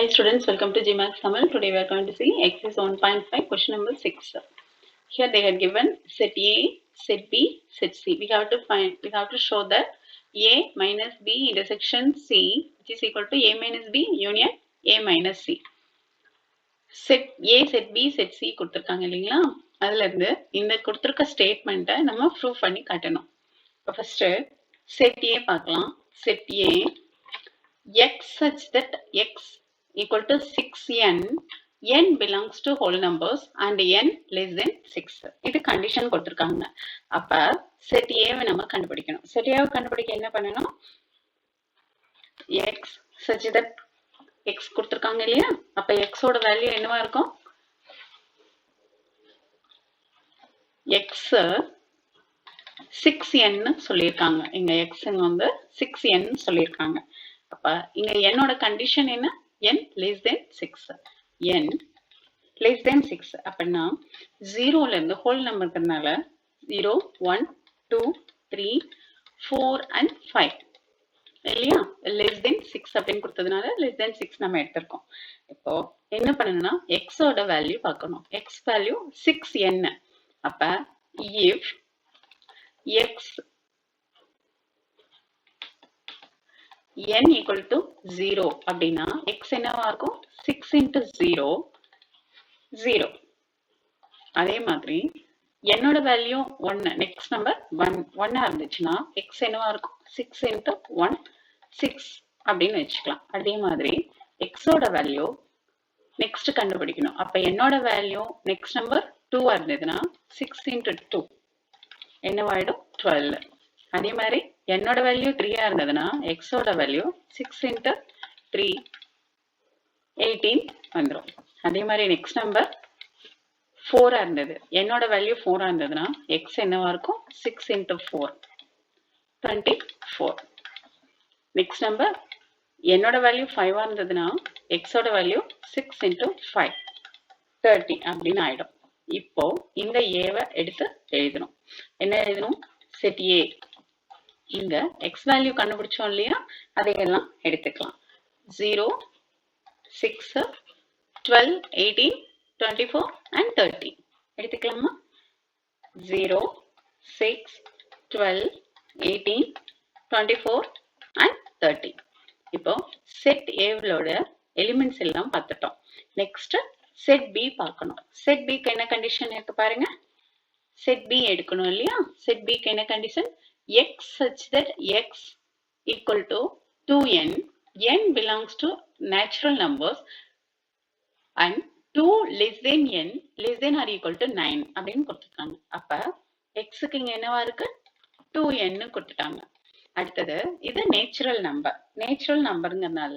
Hi students, welcome to GMAX Tamil. Today we are going to see exercise 1.5 question number 6. Here they had given set A, set B, set C. We have to find, we have to show that A minus B intersection C which is equal to A minus B union A minus C. Set A set B set C கொடுத்துருக்காங்க இல்லைங்களா அதுல இருந்து இந்த கொடுத்துருக்க ஸ்டேட்மெண்ட்டை நம்ம prove பண்ணி காட்டணும் இப்போ ஃபர்ஸ்ட் செட் ஏ பார்க்கலாம் set A X such that X equal to 6n n. belongs to whole numbers and n less than 6 இது கண்டிஷன் கொடுத்துருக்காங்க. அப்ப செட் ஏவை நம்ம கண்டுபிடிக்கணும். செட் ஏவை கண்டுபிடிக்க என்ன பண்ணணும்? எக்ஸ் such that எக்ஸ் கொடுத்திருக்காங்க இல்லையா? அப்ப ஓட வேல்யூ என்னவா இருக்கும்? எக்ஸ் சிக்ஸ் சொல்லியிருக்காங்க. இங்க x வந்து சிக்ஸ் என் சொல்லியிருக்காங்க. அப்ப இங்க என்னோட கண்டிஷன் என்ன? N less than six n less than six அப்படின்னா ஜீரோல இருந்து whole நம்பர்னால zero one two three four and five இல்லையா? லெஸ் தென் சிக்ஸ் அப்படின்னு கொடுத்ததுனால லெஸ் தென் சிக்ஸ் நம்ம எடுத்திருக்கோம். இப்போ என்ன பண்ணணும்னா எக்ஸோட வேல்யூ பார்க்கணும். எக்ஸ் வேல்யூ சிக்ஸ் என்ன அப்ப if X n equal to zero அப்படின்னா x என்னவா இருக்கும்? சிக்ஸ் இன்ட்டு ஜீரோ ஜீரோ அதே மாதிரி என்னோட வேல்யூ ஒன்னு நெக்ஸ்ட் நம்பர் 1 1 இருந்துச்சுன்னா எக்ஸ் என்னவா இருக்கும்? சிக்ஸ் இன்ட்டு ஒன் சிக்ஸ் அப்படின்னு வச்சுக்கலாம். அதே மாதிரி எக்ஸோட வேல்யூ நெக்ஸ்ட் கண்டுபிடிக்கணும். அப்ப என்னோட வேல்யூ நெக்ஸ்ட் நம்பர் டூவாக இருந்ததுன்னா சிக்ஸ் இன்ட்டு டூ என்னவாயிடும்? 12 அதே மாதிரி என்னோட வேல்யூ த்ரீயா இருந்ததுன்னா எக்ஸோட value six into three eighteen வந்துடும் அதே மாதிரி நெக்ஸ்ட் நம்பர் ஃபோராக இருந்தது. என்னோட வேல்யூ ஃபோராக இருந்ததுன்னா எக்ஸ் என்னவா இருக்கும்? Six into four twenty four next number என்னோட வேல்யூ ஃபைவாக இருந்ததுன்னா எக்ஸோட value six into five thirty அப்படின்னு ஆயிடும். இப்போ இந்த ஏவை எடுத்து எழுதணும். என்ன எழுதணும்? செட் ஏ இங்க எக்ஸ் வேல்யூ கண்டுபிடிச்சோம் இல்லையா? அதையெல்லாம் எடுத்துக்கலாம். Zero six twelve eighteen twenty four and thirty எடுத்துக்கலாமா? Zero six twelve eighteen twenty four and thirty இப்போ செட் ஏவிலோட எலிமெண்ட்ஸ் எல்லாம் பார்த்துட்டோம். நெக்ஸ்ட் செட் பி பார்க்கணும். செட் பிக்கு என்ன கண்டிஷன் இருக்கு பாருங்க. செட் பி எடுக்கணும் இல்லையா? செட் பிக்கு என்ன condition x such that x equal to 2n n. Belongs to natural numbers. And 2 less than n less than or equal to 9 அப்படின்னு கொடுத்துருக்காங்க. அப்ப xக்கு இங்க என்னவா இருக்கு? 2n கொடுத்துட்டாங்க. அடுத்தது இது நேச்சுரல் நம்பர் நேச்சுரல் நம்பருங்கிறதுனால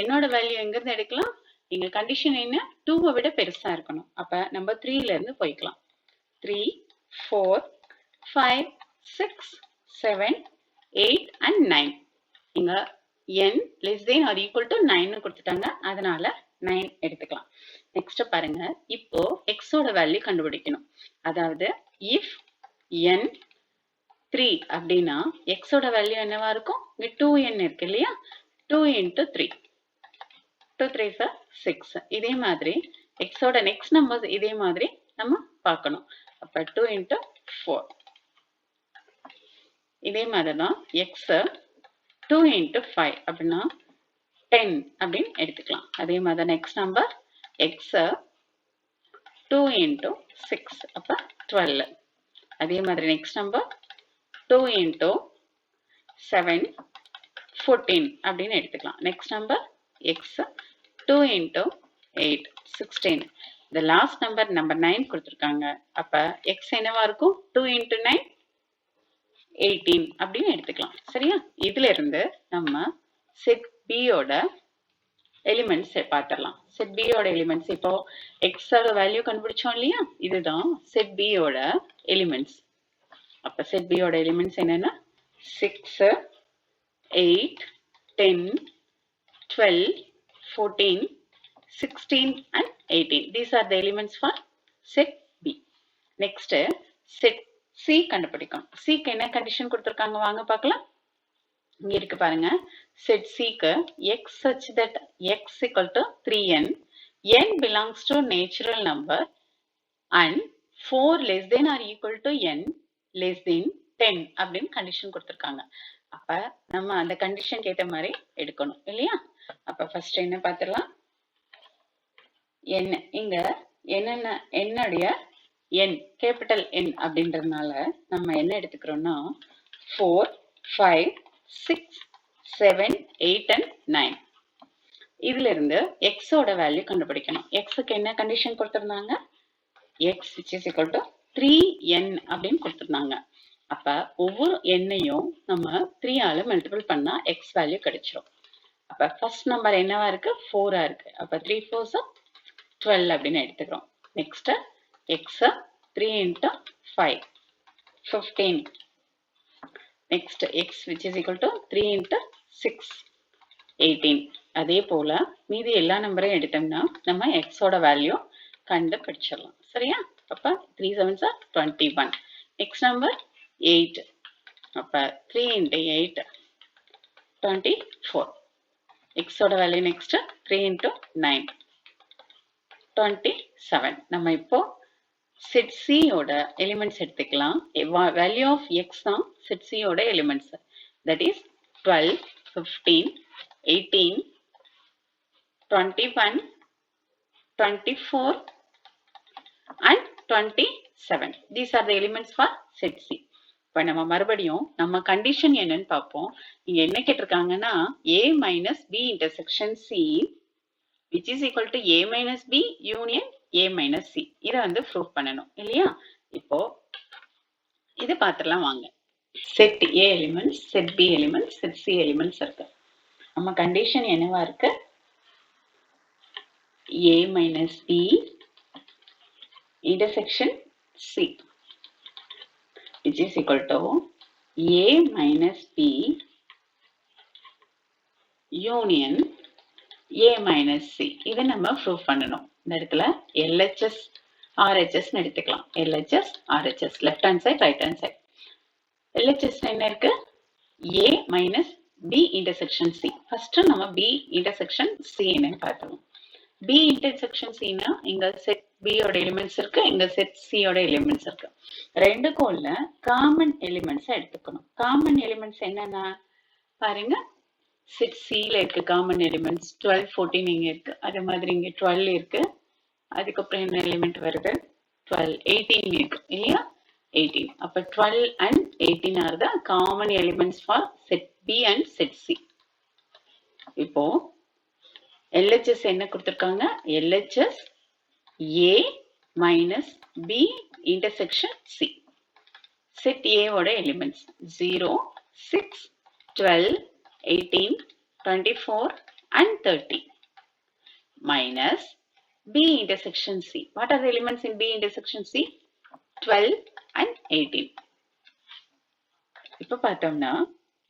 என்னோட வேல்யூ எங்கிருந்து எடுக்கலாம்? இங்க கண்டிஷன் என்ன? டூவை விட பெருசா இருக்கணும். அப்ப நம்ம த்ரீல இருந்து போய்க்கலாம். Three four five six seven eight and nine இங்க n less than or equal to nine கொடுத்துட்டாங்க. அதனால நைன் எடுத்துக்கலாம். நெக்ஸ்ட் பாருங்க. இப்போ எக்ஸோட வேல்யூ கண்டுபிடிக்கணும். அதாவது இஃப் என் த்ரீ அப்படின்னா எக்ஸோட வேல்யூ என்னவா இருக்கும்? இங்க டூ என் இருக்கு இல்லையா? Two into three two three sir six இதே மாதிரி எக்ஸோட நெக்ஸ்ட் நம்பர்ஸ் இதே மாதிரி நம்ம பார்க்கணும். அப்ப டூ இன்ட்டு ஃபோர் இதே மாதிரி தான் எக்ஸ் டூ இன்ட்டு ஃபைவ் அப்படின்னா டென் அப்படின்னு எடுத்துக்கலாம். அதே மாதிரி next number X two into six அப்போ டுவெல் அதே மாதிரி next number two into seven fourteen அப்படின்னு எடுத்துக்கலாம். Next number X two into eight sixteen இந்த லாஸ்ட் நம்பர் நம்பர் நைன் கொடுத்துருக்காங்க. அப்போ எக்ஸ் என்னவா இருக்கும்? டூ இன்ட்டு நைன் எயிட்டீன் அப்படின்னு எடுத்துக்கலாம். சரியா? இதுல இருந்து நம்ம செட் பியோட எலிமெண்ட்ஸ் பார்த்துடலாம். செட் பியோட எலிமெண்ட்ஸ் இப்போ எக்ஸோட வேல்யூ கண்டுபிடிச்சோம் இல்லையா? இதுதான் செட் பியோட எலிமெண்ட்ஸ் அப்ப செட் பியோட எலிமெண்ட்ஸ் என்னன்னா six eight ten twelve fourteen sixteen and eighteen these are the elements for set B next set C கண்டுபிடிக்கணும். சிக்கு என்ன கண்டிஷன் கொடுத்துருக்காங்க? வாங்க பார்க்கலாம். இங்க இருக்கு பாருங்க. செட் சிக்கு X such that X equal to three n n belongs to natural number and four less than or equal to n less than ten அப்படின்னு கண்டிஷன் கொடுத்துருக்காங்க. அப்ப நம்ம அந்த கண்டிஷனுக்கு ஏற்ற மாதிரி எடுக்கணும். இல்லையா? அப்ப ஃபர்ஸ்ட் என்ன பார்த்துடலாம்? என்ன இங்க என்னென்ன என்னுடைய என் கேபிட்டல் என் அப்படின்றதுனால நம்ம என்ன எடுத்துக்கிறோம்னா four five six seven eight and nine இதுல இருந்து எக்ஸோட வேல்யூ கண்டுபிடிக்கணும். எக்ஸுக்கு என்ன கண்டிஷன் கொடுத்துருந்தாங்க? X which is equal to three n அப்படின்னு கொடுத்துருந்தாங்க. அப்ப ஒவ்வொரு எண்ணையும் நம்ம த்ரீ ஆல மல்டிபிள் பண்ணா எக்ஸ் வேல்யூ கிடைச்சிரும். அப்ப ஃபர்ஸ்ட் நம்பர் என்னவா இருக்கு? ஃபோரா இருக்கு. அப்ப த்ரீ ஃபோர்ஸ் டுவெல் அப்படின்னு எடுத்துக்கிறோம். Next X three into five fifteen next X which is equal to three into six eighteen அதே போல் மீதி எல்லா நம்பரையும் எடுத்தோம்னா நம்ம எக்ஸோட வேல்யூ கண்டுபிடிச்சிடலாம். சரியா? அப்போ three seven sir twenty one next number eight அப்போ three into eight twenty four எக்ஸோட value next three into nine twenty seven நம்ம இப்போது செட் சியோட எலிமெண்ட்ஸ் எடுத்துக்கலாம். வேல்யூ ஆஃப் எக்ஸ் தான் செட் சியோட elements that is twelve fifteen eighteen twenty one twenty four and twenty seven these are the elements for set C இப்போ நம்ம மறுபடியும் நம்ம கண்டிஷன் என்னன்னு பார்ப்போம். இங்க என்ன கேட்டிருக்காங்கன்னா A minus B intersection C which is equal to A minus B union A minus C இதை வந்து ப்ரூவ் பண்ணணும். இல்லையா? இப்போ இது பார்த்துடலாம் வாங்க. Set A elements set B elements set C elements இருக்கு. நம்ம கண்டிஷன் என்னவா இருக்கு? A minus B intersection C which is equal to A minus B union A minus C. இதை நம்ம ப்ரூவ் பண்ணணும். இடத்துல எல்ஹெச்எஸ் ஆர்ஹெச்எஸ்னு எடுத்துக்கலாம். LHS RHS left hand side right hand side LHS என்ன இருக்கு? A minus B intersection C first நம்ம B intersection C என்னன்னு பார்த்துருவோம் பி இன்டர்செக்ஷன் சினா இங்க செட் பியோட எலிமெண்ட்ஸ் இருக்கு இங்க செட் சியோட எலிமெண்ட்ஸ் இருக்கு. ரெண்டு கோல்ல காமன் எலிமெண்ட்ஸ் எடுத்துக்கணும். காமன் எலிமெண்ட்ஸ் என்னன்னா? பாருங்க. சிக்ஸ் சியில் இருக்குது காமன் எலிமெண்ட்ஸ் டுவெல் ஃபோர்டீன் இங்கே இருக்குது அது மாதிரி இங்கே டுவெல் இருக்குது அதுக்கப்புறம் என்ன எலிமெண்ட் வருது? டுவெல் எயிட்டீன் இருக்குது இல்லையா? எயிட்டீன் அப்போ twelve and eighteen are the common elements for set B and set C இப்போ எல்ஹெச்எஸ் என்ன கொடுத்துருக்காங்க? LHS A minus B intersection C set ஏவோட elements zero six twelve eighteen twenty four and thirty minus B C. C what are elements elements in B C? C twelve and eighteen இப்போ பார்த்தோம்னா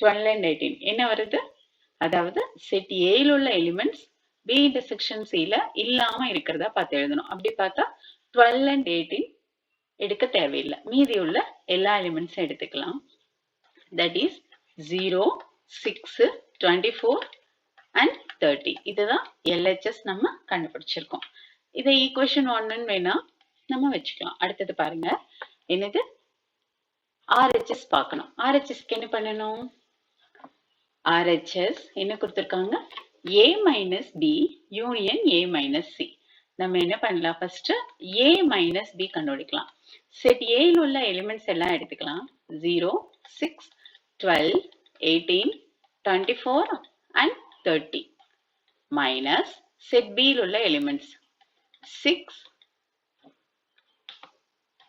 twelve and eighteen என்ன வருது? அதாவது set ஏயில் உள்ள elements B intersection சில இல்லாம இருக்கிறதா பார்த்து எழுதணும். அப்படி பார்த்தா டுவெல் அண்ட் எயிட்டீன் எடுக்க தேவையில்லை. மீதி உள்ள எல்லா எலிமெண்ட்ஸும் எடுத்துக்கலாம். That is zero six twenty four and thirty இதுதான் எல்ஹெச்எஸ் நம்ம கண்டுபிடிச்சிருக்கோம். இதை ஈக்குவேஷன் ஒன்னு வேணா நம்ம வச்சுக்கலாம். அடுத்தது பாருங்க. என்னது? ஆர்ஹெச்எஸ் பார்க்கணும். ஆர்ஹெச்எஸ்க்கு என்ன பண்ணணும்? ஆர்ஹெச்எஸ் என்ன கொடுத்துருக்காங்க? A minus B union A minus C நம்ம என்ன பண்ணலாம்? ஃபர்ஸ்ட் ஏ மைனஸ் பி கண்டுபிடிக்கலாம். செட் ஏயில் உள்ள எலிமெண்ட்ஸ் எல்லாம் எடுத்துக்கலாம். Zero six twelve eighteen twenty four and thirty minus set பியில் உள்ள elements six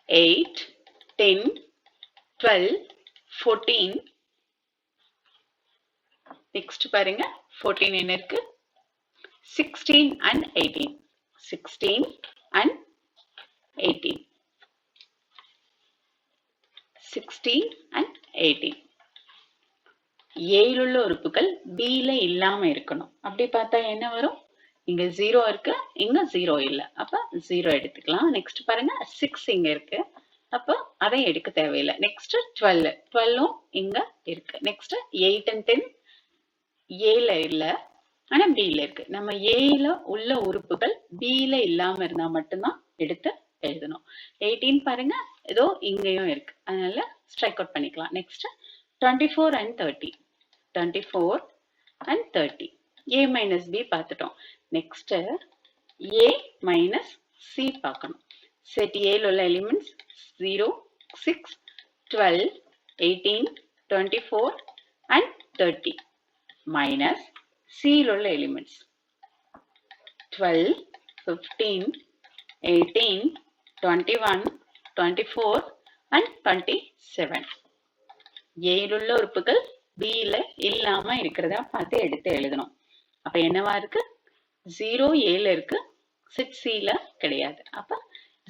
eight ten twelve fourteen next பாருங்க ஃபோர்டீன் என்ன இருக்கு? Sixteen and eighteen sixteen and eighteen sixteen and eighteen ஏயில் உள்ள உறுப்புகள் பியில இல்லாம இருக்கணும். அப்படி பார்த்தா என்ன வரும்? இங்க ஜீரோ இருக்கு இங்க ஜீரோ இல்லை. அப்ப ஜீரோ எடுத்துக்கலாம். நெக்ஸ்ட் பாருங்க சிக்ஸ் இங்க இருக்கு. அப்போ அதை எடுக்க தேவையில்லை. நெக்ஸ்ட் டுவெல் டுவெல்லும் இங்க இருக்கு. நெக்ஸ்ட் எயிட் அண்ட் டென் ஏல இல்ல. ஆனா பியில இருக்கு. நம்ம ஏல உள்ள உறுப்புகள் பியில இல்லாம இருந்தா மட்டும்தான் எடுத்து எழுதணும். எயிட்டீன் பாருங்க ஏதோ இங்கேயும் இருக்கு. அதனால ஸ்ட்ரைக் அவுட் பண்ணிக்கலாம். Next twenty four and thirty twenty four and thirty A minus B பார்த்துட்டோம். நெக்ஸ்ட்டு ஏ மைனஸ் சி பார்க்கணும். செட் ஏல உள்ள elements zero six twelve eighteen twenty four and thirty minus சியில் உள்ள elements twelve fifteen eighteen twenty one twenty four and twenty seven ஏழுள்ள உறுப்புகள் பியில் இல்லாம இருக்கிறதா பார்த்து எடுத்து எழுதணும். அப்ப என்னவா இருக்கு? ஜீரோ ஏல இருக்கு. சிக்ஸ் சில கிடையாது. அப்ப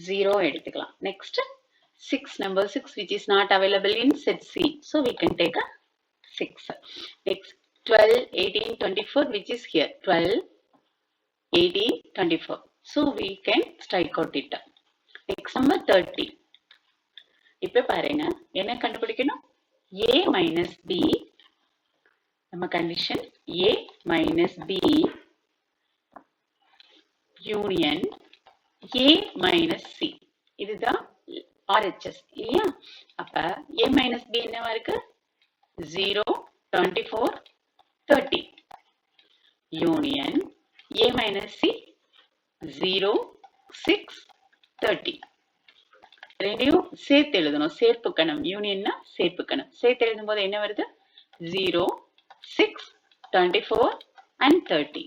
ஜீரோ எடுத்துக்கலாம். Next six number six which is not available in set C so we can take a six next twelve eighteen twenty four which is here twelve eighteen twenty four so we can strike out it next number thirty இப்போ பாருங்க. என்ன கண்டுபிடிக்கணும்? A minus B நம்ம condition A minus B union A minus C இதுதான் RHS இல்லையா? அப்ப A minus B என்னவா இருக்கு? Zero twenty four thirty union A minus C zero six thirty ரெண்டையும் சேர்த்து எழுதணும். சேர்ப்பு கணம். யூனியன்னா சேர்ப்பு கணம். சேர்த்து எழுதும் போது என்ன வருது? Zero six twenty four and thirty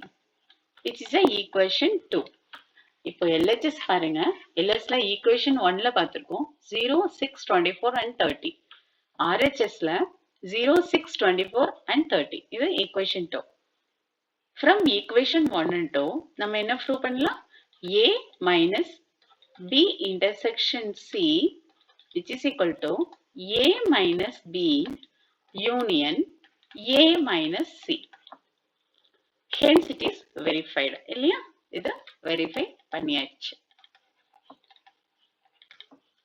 is is a equation two இப்போ எல்ஹெச்எஸ் பாருங்க. LHSல equation ஒன்ல பார்த்துருக்கோம். Zero six twenty four and thirty ஆர்ஹெச்எஸ்ல zero six twenty four and thirty இது equation two from equation one and two நம்ம என்ன prove பண்ணலாம்? A minus B intersection C which is equal to A minus B union A minus C. Hence it is verified. இல்லையா இது verify பண்ணியாச்சு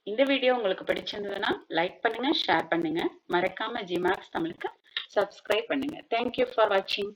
இந்த video உங்களுக்கு பிடிச்சிருந்ததுன்னா லைக் பண்ணுங்க ஷேர் பண்ணுங்க மறக்காம ஜிமாக்ஸ் தமிழுக்கு சப்ஸ்கிரைப் பண்ணுங்க தேங்க்யூ ஃபார் வாட்சிங்